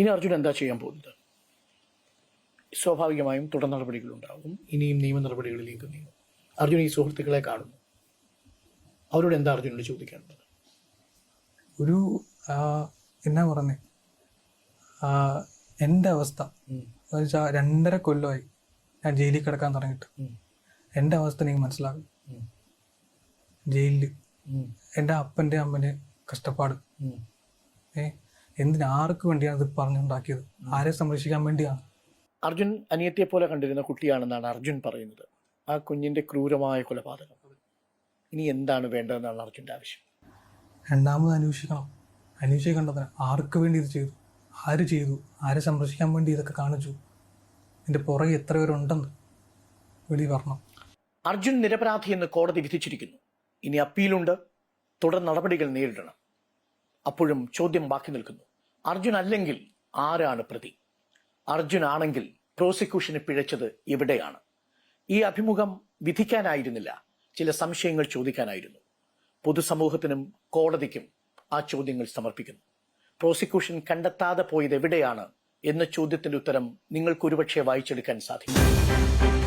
ഇനി അർജുൻ എന്താ ചെയ്യാൻ പോകുന്നത്? സ്വാഭാവികമായും തുടർ നടപടികളുണ്ടാകും ഇനിയും നിയമ നടപടികളിലേക്ക് നീങ്ങും. അർജുൻ ഈ സുഹൃത്തുക്കളെ കാണുന്നു. അവരോട് എന്താ അർജുനോട് ചോദിക്കേണ്ടത്? ഒരു എന്നാ പറഞ്ഞേ? എന്റെ അവസ്ഥ. വെച്ചാൽ രണ്ടര കൊല്ലമായി ഞാൻ ജയിലിൽ കിടക്കാൻ തുടങ്ങിയിട്ട്. എന്റെ അവസ്ഥ എനിക്ക് മനസ്സിലാകും. ജയിലിൽ. എന്റെ അപ്പന്റെ അമ്മന് കഷ്ടപ്പാട്. ഏഹ് ഏ? എന്തിന് ആർക്ക് വേണ്ടിയാണ് ഇത് പറഞ്ഞുണ്ടാക്കിയത്? ആരെ സംരക്ഷിക്കാൻ വേണ്ടിയാണ് അർജുൻ അനിയത്തിയെ പോലെ കണ്ടിരുന്ന കുട്ടിയാണെന്നാണ് അർജുൻ പറയുന്നത്. ആ കുഞ്ഞിന്റെ ക്രൂരമായ കൊലപാതകം. ഇനി എന്താണ് വേണ്ടതെന്നാണ് അർജുന്റെ ആവശ്യം. രണ്ടാമത് അന്വേഷിക്കണം. അന്വേഷിക്കേണ്ടതിന് ആർക്ക് വേണ്ടി ഇത് ചെയ്തു? ആര് ചെയ്തു? ആരെ സംരക്ഷിക്കാൻ വേണ്ടി ഇതൊക്കെ കാണിച്ചു? എന്റെ പുറകെ എത്ര പേരുണ്ടെന്ന് വെളി പറഞ്ഞു അർജുൻ നിരപരാധി എന്ന് കോടതി വിധിച്ചിരിക്കുന്നു. ഇനി അപ്പീലുണ്ട്. തുടർ നടപടികൾ നേരിടണം. അപ്പോഴും ചോദ്യം ബാക്കി നിൽക്കുന്നു. അർജുൻ അല്ലെങ്കിൽ ആരാണ് പ്രതി? അർജുൻ ആണെങ്കിൽ പ്രോസിക്യൂഷന് പിഴച്ചത് എവിടെയാണ്? ഈ അഭിമുഖം വിധിക്കാനായിരുന്നില്ല. ചില സംശയങ്ങൾ ചോദിക്കാനായിരുന്നു. പൊതുസമൂഹത്തിനും കോടതിക്കും ആ ചോദ്യങ്ങൾ സമർപ്പിക്കുന്നു. പ്രോസിക്യൂഷൻ കണ്ടെത്താതെ പോയത് എവിടെയാണ് എന്ന ചോദ്യത്തിന്റെ ഉത്തരം നിങ്ങൾക്ക് ഒരുപക്ഷെ വായിച്ചെടുക്കാൻ സാധിക്കും.